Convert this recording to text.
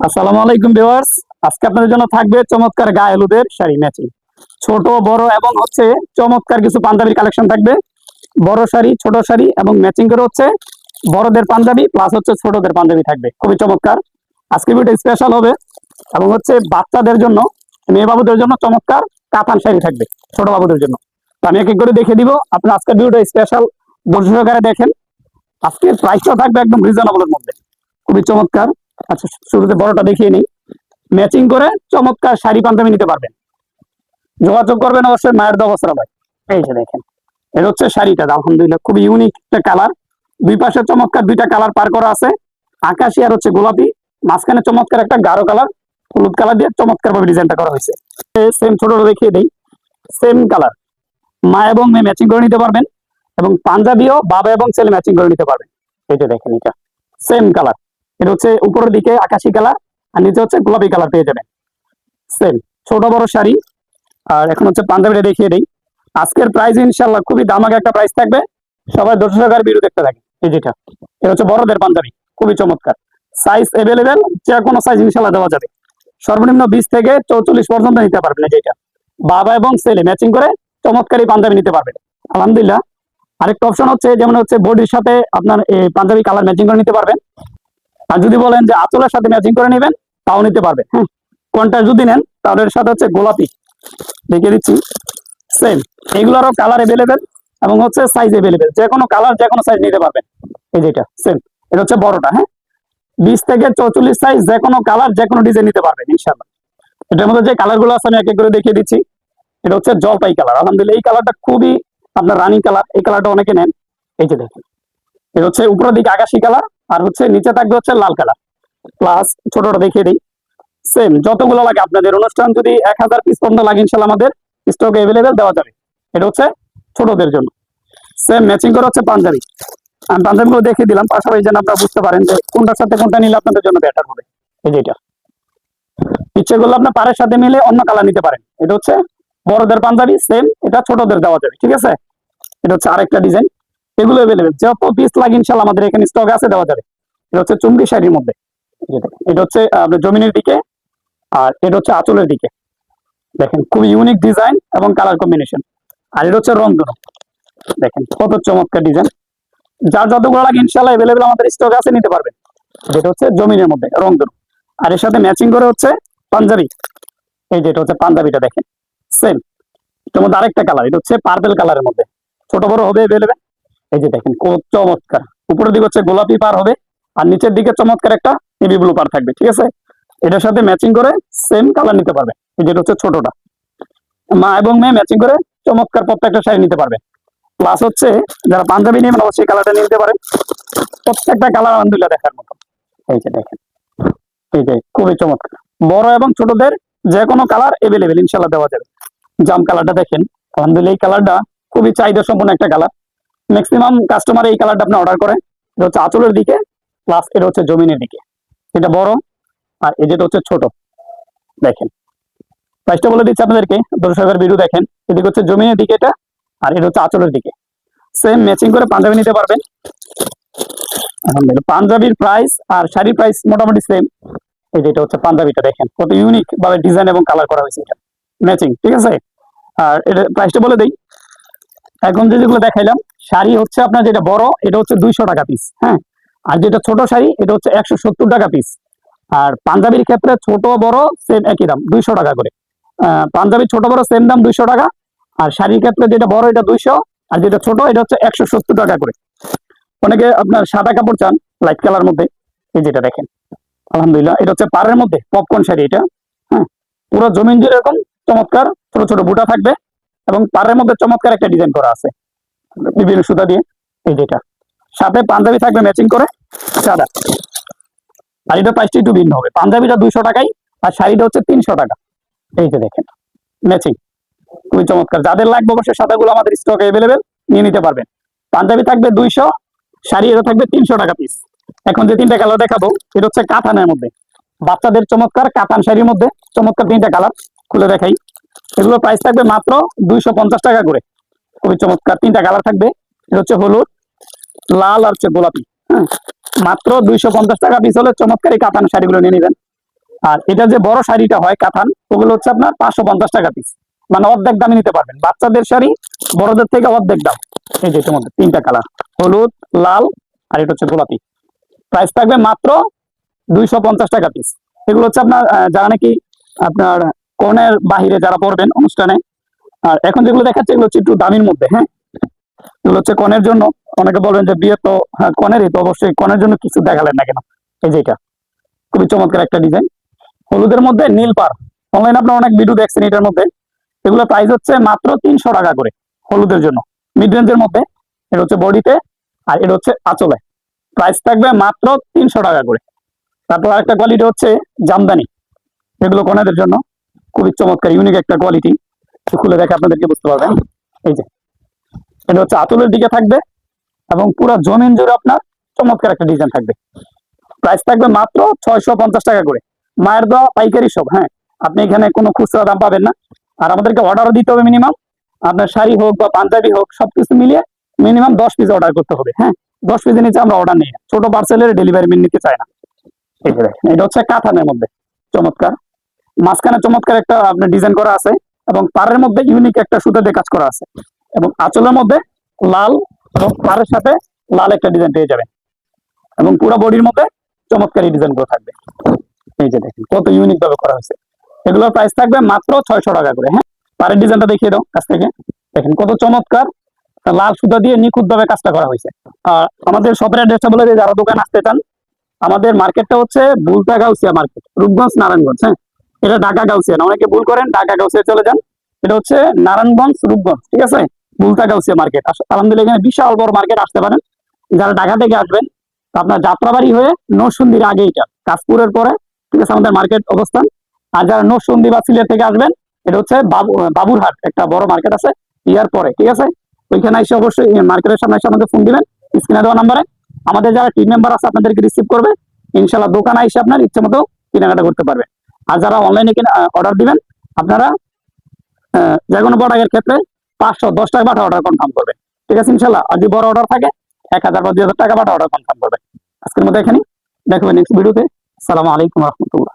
আসসালামু আলাইকুম ভিউয়ার্স। আজকে আপনাদের জন্য থাকবে চমৎকার গায়ে হলুদের শাড়ি ম্যাচিং। ছোট, বড় এবং হচ্ছে চমৎকার কিছু পাঞ্জাবির কালেকশন থাকবে। বড় শাড়ি, ছোট শাড়ি এবং ম্যাচিং করে হচ্ছে বড়দের পাঞ্জাবি প্লাস হচ্ছে ছোটদের পাঞ্জাবি থাকবে। খুবই চমৎকার। আজকে ভিডিও স্পেশাল হবে এবং হচ্ছে বাচ্চাদের জন্য, মেয়ে বাবুদের জন্য চমৎকার কাতান শাড়ি থাকবে ছোট বাবুদের জন্য। তো আমি এক এক করে দেখে দিব। আপনার আজকের ভিডিওটা স্পেশাল দর্শক দেখেন। আজকের প্রাইসটা থাকবে একদম রিজনেবলের মধ্যে। খুবই চমৎকার। আচ্ছা শুরুতে বড়টা দেখিয়ে নেই। ম্যাচিং করে চমৎকার শাড়ি পাঞ্জাবি নিতে পারবেন। যোগাযোগ করবেন অবশ্যই মায়ের দবসরা ভাই এই যে দেখেন এটা হচ্ছে শাড়িটা। আলহামদুলিল্লাহ খুব ইউনিক একটা কালার দুই পাশে চমৎকার দুইটা কালার পার করা আছে। আকাশি আর হচ্ছে গোলাপি। মাঝখানে চমৎকার একটা গাঢ় কালার হলুদ কালার দিয়ে চমৎকার ভাবে ডিজাইনটা করা হয়েছে। সেম ছোটটা দেখিয়ে দেই। সেম কালার মা এবং মেয়ে ম্যাচিং করে নিতে পারবেন এবং পাঞ্জাবিও বাবা এবং ছেলে ম্যাচিং করে নিতে পারবেন। এই যে দেখেন এটা। সেম কালার এটা হচ্ছে উপরের দিকে আকাশি কালার, আর নিচে হচ্ছে গোলাপি কালার পেয়ে যাবেন। সেম ছোট বড় শাড়ি। আর এখন হচ্ছে পাঞ্জাবিটা দেখিয়ে দেই। আজকের প্রাইস ইনশাল্লাহ খুবই দামাকে একটা প্রাইস থাকবে। সবাই দশ টাকার দেখতে থাকে এই যেটা এটা হচ্ছে বড়দের পাঞ্জাবি, খুবই চমৎকার। সাইজ অ্যাভেলেবেল যে কোনো সাইজ ইনশাল্লাহ দেওয়া যাবে। সর্বনিম্ন বিশ থেকে চৌচল্লিশ পর্যন্ত নিতে পারবেন যেটা বাবা এবং ছেলে ম্যাচিং করে চমৎকারী পাঞ্জাবি নিতে পারবেন। আলহামদুলিল্লাহ। আরেকটা অপশন হচ্ছে, যেমন হচ্ছে বডির সাথে আপনার পাঞ্জাবি কালার ম্যাচিং করে নিতে পারবেন। আর যদি বলেন যে আঁচলের সাথে ম্যাচিং করে নেবেন, তাও নিতে পারবে। হ্যাঁ কোনটা যদি নেন এর সাথে হচ্ছে গোলাপি। দেখিয়ে দিচ্ছি। সেম এগুলোরও কালার এভেলেবেল এবং হচ্ছে সাইজ এভেলেবেল যে কোনো কালার যে কোনো সাইজ নিতে পারবেন। এই যেটা সেম এটা হচ্ছে বড়টা হ্যাঁ? বিশ থেকে চৌচল্লিশ সাইজ যে কোনো কালার যে কোনো ডিজাইন নিতে পারবেন ইনশাল্লাহ এটার মধ্যে যে কালারগুলো আছে, আমি এক এক করে দেখিয়ে দিচ্ছি। এটা হচ্ছে জলপাই কালার আলহামদুলিল্লাহ, এই কালারটা খুবই আপনার রানিং কালার এই কালারটা অনেকে নেন। এই যে দেখেন। এটা হচ্ছে উপরের দিকে আকাশি কালার আর হচ্ছে নিচে থাকবে হচ্ছে লাল কালার। প্লাস ছোটটা দেখিয়ে দিই। সেম যতগুলো লাগে আপনাদের অনুষ্ঠান যদি এক হাজার পিস পর্যন্ত লাগে ইনশাল্লাহ আমাদের স্টক এভেলেবেল দেওয়া যাবে। এটা হচ্ছে ছোটদের জন্য। সেম ম্যাচিং করে হচ্ছে পাঞ্জাবি। আমি পাঞ্জাবিগুলো দেখিয়ে দিলাম, পাশাপাশি যেন আপনারা বুঝতে পারেন যে কোনটার সাথে কোনটা নিলে আপনাদের জন্য বেটার হবে। এই যেটা ইচ্ছে করলে আপনার পাড়ের সাথে মিলে অন্য কালার নিতে পারেন। এটা হচ্ছে বড়দের পাঞ্জাবি সেম এটা ছোটদের দেওয়া যাবে, ঠিক আছে? এটা হচ্ছে আরেকটা ডিজাইন এগুলো এভেলেবেল যত পিস লাগে ইনশাল্লাহ আমাদের এখানে স্টক আছে, দেওয়া যাবে। এটা হচ্ছে চুমকি শাড়ির মধ্যে। এটা হচ্ছে আপনার জমিনের দিকে, আর এটা হচ্ছে আঁচলের দিকে। দেখেন খুব ইউনিক ডিজাইন এবং কালার কম্বিনেশন আর এটা হচ্ছে রং দুটো দেখেন, কত চমৎকার ডিজাইন যার যতগুলো লাগে ইনশাল্লাহ এভেলেবেল আমাদের স্টক আছে, নিতে পারবেন। যেটা হচ্ছে জমিনের মধ্যে রং দুটো আর এর সাথে ম্যাচিং করে হচ্ছে পাঞ্জাবি। এই যেটা হচ্ছে পাঞ্জাবিটা, দেখেন। সেম মধ্যে আরেকটা কালার এটা হচ্ছে পার্পেল কালারের মধ্যে। ছোট বড় হবে এভেলেবেল এই যে দেখেন চমৎকার। উপরের দিকে হচ্ছে গোলাপি পার হবে, আর নিচের দিকে চমৎকার একটা নেভি ব্লু পার থাকবে, ঠিক আছে? এটার সাথে ম্যাচিং করে সেম কালার নিতে পারবে, এই যেটা হচ্ছে ছোটটা। মা এবং মেয়ে ম্যাচিং করে চমৎকার প্রত্যেকটা শাড়ি নিতে পারবে। প্লাস হচ্ছে, যারা পাঞ্জাবি নেবেন, অবশ্যই কালারটা নিতে পারেন। প্রত্যেকটা কালার আলহামদুলিল্লাহ দেখার মতো। এই যে দেখেন, এই যে খুবই চমৎকার। বড় এবং ছোটদের যে কোনো কালার এভেলেবেল ইনশাল্লাহ দেওয়া যাবে। জাম কালারটা দেখেন, আলহামদুলিল্লাহ এই কালারটা খুবই চাহিদা সম্পন্ন একটা কালার ম্যাক্সিমাম কাস্টমার এই কালারটা আপনি অর্ডার করেন। এটা হচ্ছে আঁচলের দিকে প্লাস এটা হচ্ছে জমিনের দিকে। এটা বড়, আর এই যেটা হচ্ছে ছোট। দেখেন। প্রাইসটা বলে দিচ্ছি আপনাদেরকে দর্শকের ভিডিও দেখেন। এদিকে হচ্ছে জমিনের দিকে এটা, আর এটা হচ্ছে আঁচলের দিকে। সেম ম্যাচিং করে পাঞ্জাবি নিতে পারবেন। পাঞ্জাবির প্রাইস আর শাড়ির প্রাইস মোটামুটি সেম এই যেটা হচ্ছে পাঞ্জাবিটা, দেখেন। কত ইউনিক ভাবে ডিজাইন এবং কালার করা হয়েছে এটা। ম্যাচিং ঠিক আছে? আর এটা প্রাইসটা বলে দেই। এখন যেগুলো দেখাইলাম শাড়ি হচ্ছে আপনার যেটা বড় এটা হচ্ছে দুইশো টাকা পিস হ্যাঁ? আর যেটা ছোট শাড়ি এটা হচ্ছে একশো সত্তর টাকা পিস আর পাঞ্জাবির ক্ষেত্রে ছোট বড় সেম একই দাম দুইশো টাকা করে। আহ, পাঞ্জাবি ছোট বড় সেম দাম দুইশো টাকা। আর শাড়ির ক্ষেত্রে যেটা বড় এটা দুইশো। আর যেটা ছোট এটা হচ্ছে একশো সত্তর টাকা করে। অনেকে আপনার সাদা কাপড় চান লাইট কালার মধ্যে এই যেটা দেখেন। আলহামদুলিল্লাহ এটা হচ্ছে পাড়ের মধ্যে পপকর্ন শাড়ি এটা হ্যাঁ? পুরো জমিন জুড়ে এরকম চমৎকার ছোট ছোট বুটা থাকবে এবং পাড়ের মধ্যে চমৎকার একটা ডিজাইন করা আছে। বিভিন্ন সুতা দিয়ে এই যেটা সাথে পাঞ্জাবি থাকবে ম্যাচিং করে সাদা। এটা প্রাইসটা একটু ভিন্ন হবে। পাঞ্জাবিটা দুইশো টাকাই আর শাড়িটা হচ্ছে তিনশো টাকা। এই যে দেখেন ম্যাচিং খুবই চমৎকার। যাদের লাগবে অবশ্যই সাদাগুলো আমাদের স্টকে অ্যাভেলেবেল নিয়ে নিতে পারবেন। পাঞ্জাবি থাকবে দুইশো, শাড়ি এটা থাকবে তিনশো টাকা পিস এখন যে তিনটা কালার দেখাবো, এটা হচ্ছে কাতানের মধ্যে। বাচ্চাদের চমৎকার কাতান শাড়ির মধ্যে চমৎকার তিনটা কালার খুলে দেখাই। এগুলো প্রাইস থাকবে মাত্র দুইশো পঞ্চাশ টাকা করে। খুবই চমৎকার। তিনটা কালার থাকবে। এটা হচ্ছে হলুদ, লাল আর হচ্ছে গোলাপি। হ্যাঁ মাত্র দুইশো পঞ্চাশ টাকা পিস হলে চমৎকার এই কাতান শাড়িগুলো নিয়ে নেবেন। আর এটা যে বড় শাড়িটা হয় কাতান ওগুলো হচ্ছে আপনার পাঁচশো পঞ্চাশ টাকা পিস মানে অর্ধেক দামে নিতে পারবেন। বাচ্চাদের শাড়ি বড়দের থেকে অর্ধেক দাম। এই যে মধ্যে তিনটা কালার হলুদ, লাল আর এটা হচ্ছে গোলাপি। প্রাইস থাকবে মাত্র দুইশো পঞ্চাশ টাকা পিস এগুলো হচ্ছে আপনার যারা নাকি আপনার কনের বাহিরে যারা পড়বেন অনুষ্ঠানে আর এখন যেগুলো দেখাচ্ছে এগুলো হচ্ছে একটু দামির মধ্যে হ্যাঁ? এগুলো হচ্ছে কনের জন্য অনেকে বলবেন যে বিয়ে তো হ্যাঁ, কনেরই তো অবশ্যই কনের জন্য কিছু দেখালেন না কেন? এই যে এটা খুবই চমৎকার একটা ডিজাইন হলুদের মধ্যে নীল পার অনলাইনে আপনার অনেক ভিডিও দেখছেন এটার মধ্যে। এগুলো প্রাইস হচ্ছে মাত্র তিনশো টাকা করে হলুদের জন্য। মিড রেঞ্জের মধ্যে এটা হচ্ছে বডিতে আর এটা হচ্ছে আঁচলে। প্রাইস থাকবে মাত্র তিনশো টাকা করে। তারপর আরেকটা কোয়ালিটি হচ্ছে জামদানি। এগুলো কনেদের জন্য খুবই চমৎকার ইউনিক একটা কোয়ালিটি খুলে দেখে আপনাদেরকে বুঝতে পারবেন। এই যে, এটা হচ্ছে আঁচলের দিকে থাকবে এবং পুরো জমিন জুড়ে আপনার চমৎকার একটা ডিজাইন থাকবে। প্রাইস থাকবে মাত্র ছয়শো পঞ্চাশ টাকা করে। মায়ের দেওয়া পাইকারি সব হ্যাঁ আপনি এখানে কোনো খুচরা দাম পাবেন না। আর আমাদেরকে অর্ডারও দিতে হবে মিনিমাম আপনার শাড়ি হোক বা পাঞ্জাবি হোক, সবকিছু মিলিয়ে মিনিমাম দশ পিস অর্ডার করতে হবে হ্যাঁ। দশ পিসের নিচে আমরা অর্ডার নিই। ছোট পার্সেলের ডেলিভারি মিল নিতে চাই না। এটা হচ্ছে কাঁথানের মধ্যে। চমৎকার। মাঝখানে চমৎকার একটা আপনার ডিজাইন করা আছে। এবং পাড়ের মধ্যে ইউনিক একটা সুতা দিয়ে কাজ করা আছে। এবং আঁচলের মধ্যে লাল এবং পাড়ের সাথে লাল একটা ডিজাইন পেয়ে যাবেন। এবং পুরো বডির মধ্যে চমৎকার এই ডিজাইনগুলো থাকবে। এই যে দেখেন, কত ইউনিক ভাবে করা হয়েছে। এগুলোর প্রাইস থাকবে মাত্র ছয়শো টাকা করে হ্যাঁ? পাড়ের ডিজাইনটা দেখিয়ে দাও কাছ থেকে। দেখেন, কত চমৎকার। লাল সুতা দিয়ে নিখুঁত ভাবে কাজটা করা হয়েছে। আর আমাদের শপের অ্যাড্রেসটা বলে যে যারা দোকান আসতে চান, আমাদের মার্কেটটা হচ্ছে বুলতা গাউসিয়া মার্কেট রূপগঞ্জ, নারায়ণগঞ্জ হ্যাঁ? এটা ঢাকা গাউসিয়া না অনেকে ভুল করেন, ঢাকা গাউসিয়া চলে যান। এটা হচ্ছে নারায়ণগঞ্জ রূপগঞ্জ, ঠিক আছে? বুলতা গাউসিয়া মার্কেট। আলহামদুলিল্লাহ, এখানে বিশাল বড় মার্কেট, আসতে পারেন। যারা ঢাকা থেকে আসবেন আপনার যাত্রাবাড়ি হয়ে নরসুন্দির আগে এটা, কাশপুরের পরে, ঠিক আছে? আমাদের মার্কেট অবস্থান। আর যারা নরসুন্দি বা সিলেট থেকে আসবেন, এটা হচ্ছে বাবু বাবুরহাট, একটা বড় মার্কেট আছে, ইয়ার পরে, ঠিক আছে? ওইখানে এসে অবশ্যই মার্কেটের সামনে এসে আমাদের ফোন দিবেন, স্ক্রিনে দেওয়া নাম্বারে। আমাদের যারা টিম মেম্বার আছে, আপনাদেরকে রিসিভ করবে। ইনশাল্লাহ দোকানে এসে আপনার ইচ্ছে মতো কেনাকাটা করতে পারবে। আর যারা অনলাইনে কিনে অর্ডার দিবেন, আপনারা যে কোনো প্রোডাক্টের ক্ষেত্রে পাঁচশো, দশ টাকা বাটা অর্ডার কনফার্ম করবেন ঠিক আছে, ইনশাল্লাহ। আর যদি বড় অর্ডার থাকে, এক হাজার বা দুই হাজার টাকা বাটা অর্ডার কনফার্ম করবে। আজকের মধ্যে এখানে দেখবেন নেক্সট ভিডিওতে আসসালামু আলাইকুম রহমতুল্লাহ।